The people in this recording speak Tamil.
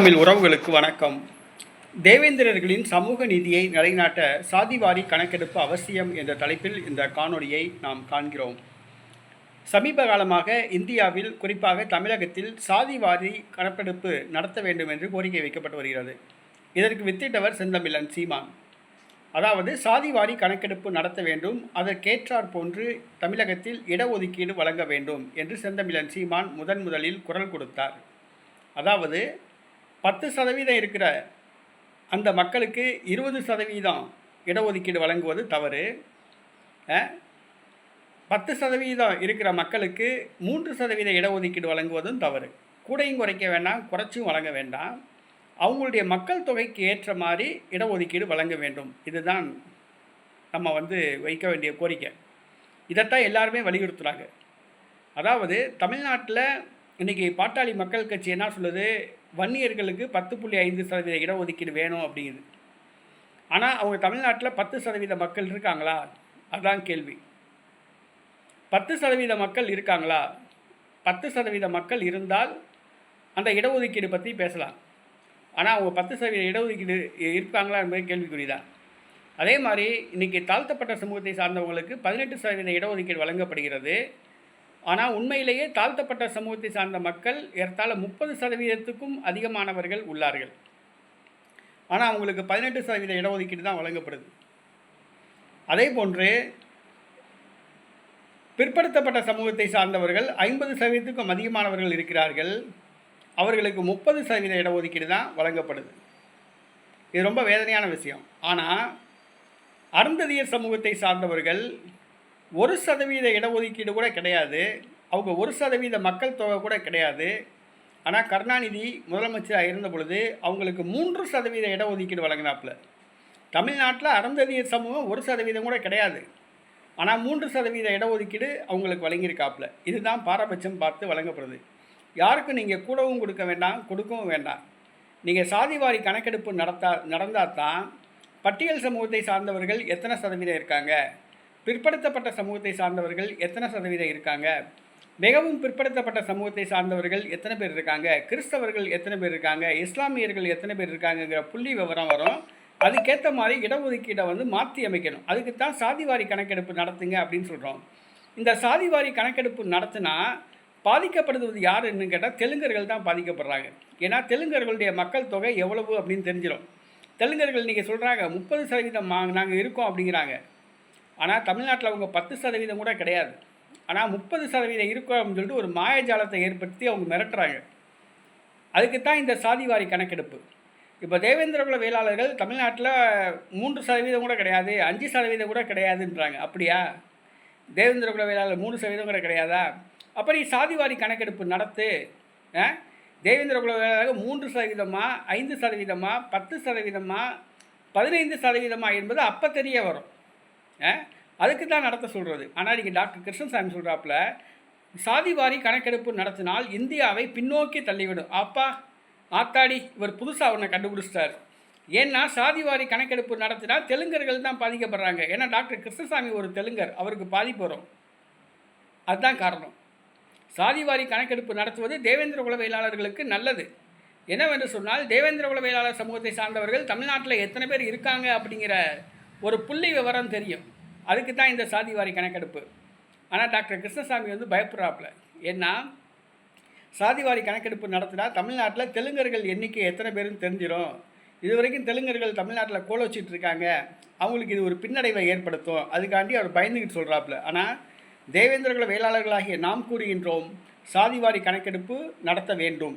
தமிழ் உறவுகளுக்கு வணக்கம். தேவேந்திரர்களின் சமூக நீதியை நிலைநாட்ட சாதிவாரி கணக்கெடுப்பு அவசியம் என்ற தலைப்பில் இந்த காணொளியை நாம் காண்கிறோம். சமீப காலமாக இந்தியாவில் குறிப்பாக தமிழகத்தில் சாதிவாரி கணக்கெடுப்பு நடத்த வேண்டும் என்று கோரிக்கை வைக்கப்பட்டு வருகிறது. இதற்கு வித்திட்டவர் செந்தமிழன் சீமான். அதாவது சாதிவாரி கணக்கெடுப்பு நடத்த வேண்டும் அதற்கேற்றார் போன்று தமிழகத்தில் இடஒதுக்கீடு வழங்க வேண்டும் என்று செந்தமிழன் சீமான் முதன் முதலில் குரல் கொடுத்தார். அதாவது பத்து சதவீதம் இருக்கிற அந்த மக்களுக்கு இருபது சதவீதம் இடஒதுக்கீடு வழங்குவது தவறு. பத்து சதவீதம் இருக்கிற மக்களுக்கு மூன்று சதவீத இடஒதுக்கீடு வழங்குவதும் தவறு. கூடையும் குறைக்க வேண்டாம் குறைச்சும் வழங்க வேண்டாம். அவங்களுடைய மக்கள் தொகைக்கு ஏற்ற மாதிரி இடஒதுக்கீடு வழங்க வேண்டும். இதுதான் நம்ம வந்து வைக்க வேண்டிய கோரிக்கை. இதைத்தான் எல்லாருமே வலியுறுத்துகிறாங்க அதாவது தமிழ்நாட்டில் இன்றைக்கி பாட்டாளி மக்கள் கட்சி என்ன சொல்லுது? வன்னியர்களுக்கு பத்து புள்ளி ஐந்து சதவீத இடஒதுக்கீடு வேணும் அப்படிங்குது. ஆனால் அவங்க தமிழ்நாட்டில் பத்து சதவீத மக்கள் இருக்காங்களா? அதான் கேள்வி. பத்து சதவீத மக்கள் இருக்காங்களா? பத்து சதவீத மக்கள் இருந்தால் அந்த இடஒதுக்கீடு பற்றி பேசலாம். ஆனால் அவங்க பத்து சதவீத இடஒதுக்கீடு இருக்காங்களா என்பது கேள்விக்குறி தான் அதே மாதிரி இன்றைக்கி தாழ்த்தப்பட்ட சமூகத்தை சார்ந்தவங்களுக்கு பதினெட்டு சதவீத இடஒதுக்கீடு வழங்கப்படுகிறது. ஆனால் உண்மையிலேயே தாழ்த்தப்பட்ட சமூகத்தை சார்ந்த மக்கள் ஏறத்தாழ முப்பது சதவீதத்துக்கும் அதிகமானவர்கள் உள்ளார்கள். ஆனால் அவங்களுக்கு பதினெட்டு சதவீத இடஒதுக்கீடு தான் வழங்கப்படுது. அதே போன்று பிற்படுத்தப்பட்ட சமூகத்தை சார்ந்தவர்கள் ஐம்பது சதவீதத்துக்கும் அதிகமானவர்கள் இருக்கிறார்கள். அவர்களுக்கு முப்பது சதவீத இடஒதுக்கீடு தான் வழங்கப்படுது. இது ரொம்ப வேதனையான விஷயம். ஆனால் அருந்ததியர் சமூகத்தை சார்ந்தவர்கள் ஒரு சதவீத இடஒதுக்கீடு கூட கிடையாது. அவங்க ஒரு சதவீத மக்கள் தொகை கூட கிடையாது. ஆனால் கருணாநிதி முதலமைச்சராக இருந்த பொழுது அவங்களுக்கு மூன்று சதவீத இடஒதுக்கீடு வழங்கினாப்புல. தமிழ்நாட்டில் அருந்ததியர் சமூகம் ஒரு சதவீதம் கூட கிடையாது. ஆனால் மூன்று சதவீத இடஒதுக்கீடு அவங்களுக்கு வழங்கியிருக்காப்புல. இதுதான் பாரபட்சம் பார்த்து வழங்கப்படுது. யாருக்கும் நீங்கள் கூடவும் கொடுக்க வேண்டாம் கொடுக்கவும் வேண்டாம். நீங்கள் சாதிவாரி கணக்கெடுப்பு நடத்தா நடந்தால் தான் பட்டியல் சமூகத்தை சார்ந்தவர்கள் எத்தனை சதவீதம் இருக்காங்க? பிற்படுத்தப்பட்ட சமூகத்தை சார்ந்தவர்கள் எத்தனை சதவீதம் இருக்காங்க? மிகவும் பிற்படுத்தப்பட்ட சமூகத்தை சார்ந்தவர்கள் எத்தனை பேர் இருக்காங்க? கிறிஸ்தவர்கள் எத்தனை பேர் இருக்காங்க? இஸ்லாமியர்கள் எத்தனை பேர் இருக்காங்கங்கிற புள்ளி விவரம் வரும். அதுக்கேற்ற மாதிரி இடஒதுக்கீடை வந்து மாற்றி அமைக்கணும். அதுக்கு தான் சாதிவாரி கணக்கெடுப்பு நடத்துங்க அப்படின்னு சொல்கிறோம் இந்த சாதிவாரி கணக்கெடுப்பு நடத்தினா பாதிக்கப்படுவது யாருன்னு கேட்டால் தெலுங்கர்கள் தான் பாதிக்கப்படுறாங்க. ஏன்னா தெலுங்கர்களுடைய மக்கள் தொகை எவ்வளவு அப்படின்னு தெரிஞ்சிடும் தெலுங்கர்கள் நீங்கள் சொல்கிறாங்க முப்பது சதவீதம் நாங்கள் இருக்கோம் அப்படிங்கிறாங்க. ஆனால் தமிழ்நாட்டில் அவங்க பத்து சதவீதம் கூட கிடையாது. ஆனால் முப்பது சதவீதம் இருக்கும் அப்படின்னு சொல்லிட்டு ஒரு மாயஜாலத்தை ஏற்படுத்தி அவங்க மிரட்டுறாங்க. அதுக்கு தான் இந்த சாதிவாரி கணக்கெடுப்பு. இப்போ தேவேந்திரகுல வேளாளர்கள் தமிழ்நாட்டில் மூன்று சதவீதம் கூட கிடையாது அஞ்சு சதவீதம் கூட கிடையாதுன்றாங்க. அப்படியா? தேவேந்திரகுல வேளாளர் மூணு சதவீதம் கூட கிடையாதா? அப்போ நீ சாதிவாரி கணக்கெடுப்பு நடத்து. ஆ? தேவேந்திரகுல வேளாளர்கள் மூன்று சதவீதமாக ஐந்து சதவீதமா பத்து சதவீதமாக பதினைந்து சதவீதமா என்பது அப்போ தெரிய வரும். அதுக்கு தான் நடத்த சொல்கிறது ஆனால் நீங்கள் டாக்டர் கிருஷ்ணசாமி சொல்கிறாப்புல சாதிவாரி கணக்கெடுப்பு நடத்தினால் இந்தியாவை பின்னோக்கி தள்ளிவிடும். அப்பா ஆத்தாடி இவர் புதுசாக ஒன்று கண்டுபிடிச்சிட்டார். ஏன்னா சாதிவாரி கணக்கெடுப்பு நடத்தினா தெலுங்கர்கள் தான் பாதிக்கப்படுறாங்க. ஏன்னா டாக்டர் கிருஷ்ணசாமி ஒரு தெலுங்கர். அவருக்கு பாதிப்பு வரும் அதுதான் காரணம். சாதிவாரி கணக்கெடுப்பு நடத்துவது தேவேந்திர குலவியலாளர்களுக்கு நல்லது. என்னவென்று சொன்னால் தேவேந்திர குலவியலாளர் சமூகத்தை சார்ந்தவர்கள் தமிழ்நாட்டில் எத்தனை பேர் இருக்காங்க அப்படிங்கிற ஒரு புள்ளி விவரம் தெரியும். அதுக்கு தான் இந்த சாதிவாரி கணக்கெடுப்பு. ஆனால் டாக்டர் கிருஷ்ணசாமி வந்து பயப்படுறாப்புல. ஏன்னா சாதிவாரி கணக்கெடுப்பு நடத்தினா தமிழ்நாட்டில் தெலுங்கர்கள் எண்ணிக்கை எத்தனை பேருன்னு தெரிஞ்சிடும் இது வரைக்கும் தெலுங்கர்கள் தமிழ்நாட்டில் கோல வச்சுட்டு இருக்காங்க. அவங்களுக்கு இது ஒரு பின்னடைவை ஏற்படுத்தும். அதுக்காண்டி அவர் பயந்துக்கிட்டு சொல்கிறாப்புல ஆனால் தேவேந்திரகுல வேளாளர்களாகிய நாம் கூறுகின்றோம் சாதிவாரி கணக்கெடுப்பு நடத்த வேண்டும்.